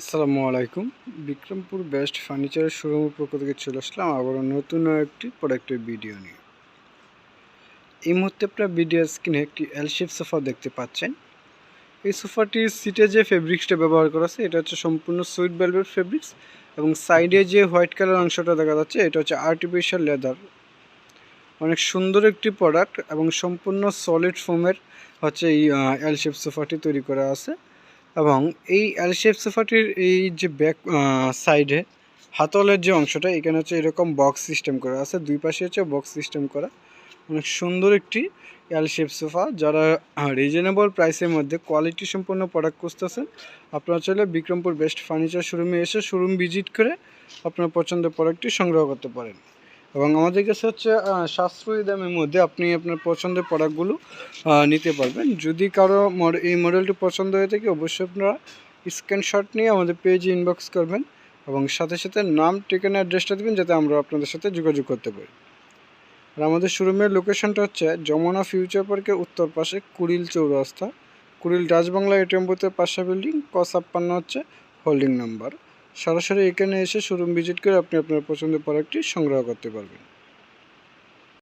আসসালামু আলাইকুম। বিক্রমপুর বেস্ট ফার্নিচারের শোরুমের পক্ষ থেকে চলে আসলাম আবারও নতুন একটি প্রোডাক্টের ভিডিও নিয়ে। এই মুহূর্তে আপনার ভিডিও স্ক্রিনে একটি এল শেপ সোফা দেখতে পাচ্ছেন। এই সোফাটির সিটে যে ফেব্রিক্সটা ব্যবহার করা আছে, এটা হচ্ছে সম্পূর্ণ সুইট ভেলভেট ফেব্রিক্স এবং সাইডে যে হোয়াইট কালার অংশটা দেখা যাচ্ছে, এটা হচ্ছে আর্টিফিশিয়াল লেদার অনেক সুন্দর একটি প্রোডাক্ট এবং সম্পূর্ণ সলিড ফোমের হচ্ছে এই এল শেপ সোফাটি তৈরি করা আছে। এবং এই এল শেপ সোফাটির এই যে ব্যাক সাইডে হাতলের যে অংশটা, এখানে হচ্ছে এরকম বক্স সিস্টেম করা আছে। দুই পাশে হচ্ছে বক্স সিস্টেম করা। অনেক সুন্দর একটি এল শেপ সোফা যারা রিজনেবল প্রাইসের মধ্যে কোয়ালিটি সম্পন্ন প্রোডাক্ট খুঁজতেছেন, আপনারা চাইলে বিক্রমপুর বেস্ট ফার্নিচার শোরুমে এসে শোরুম ভিজিট করে আপনার পছন্দের প্রোডাক্টটি সংগ্রহ করতে পারেন। এবং আমাদের কাছে হচ্ছে সাশ্রয়ী দামের মধ্যে আপনি আপনার পছন্দের প্রোডাক্টগুলো নিতে পারবেন। যদি কারও এই মডেলটি পছন্দ হয়ে থাকে, অবশ্যই আপনারা স্ক্রিনশট নিয়ে আমাদের পেজে ইনবক্স করবেন এবং সাথে সাথে নাম, ঠিকানা অ্যাড্রেসটা দেবেন, যাতে আমরা আপনাদের সাথে যোগাযোগ করতে পারি। আর আমাদের শোরুমের লোকেশনটা হচ্ছে যমুনা ফিউচার পার্কের উত্তর পাশে কুড়িল চৌরাস্তা। কুড়িল রাজবাংলা এটিএম বুথের পাশে বিল্ডিং ক ছাপ্পান্ন হচ্ছে হোল্ডিং নাম্বার সরাসরি এখানে এসে শোরুম ভিজিট করে আপনি আপনার পছন্দের প্রোডাক্টটি সংগ্রহ করতে পারবেন।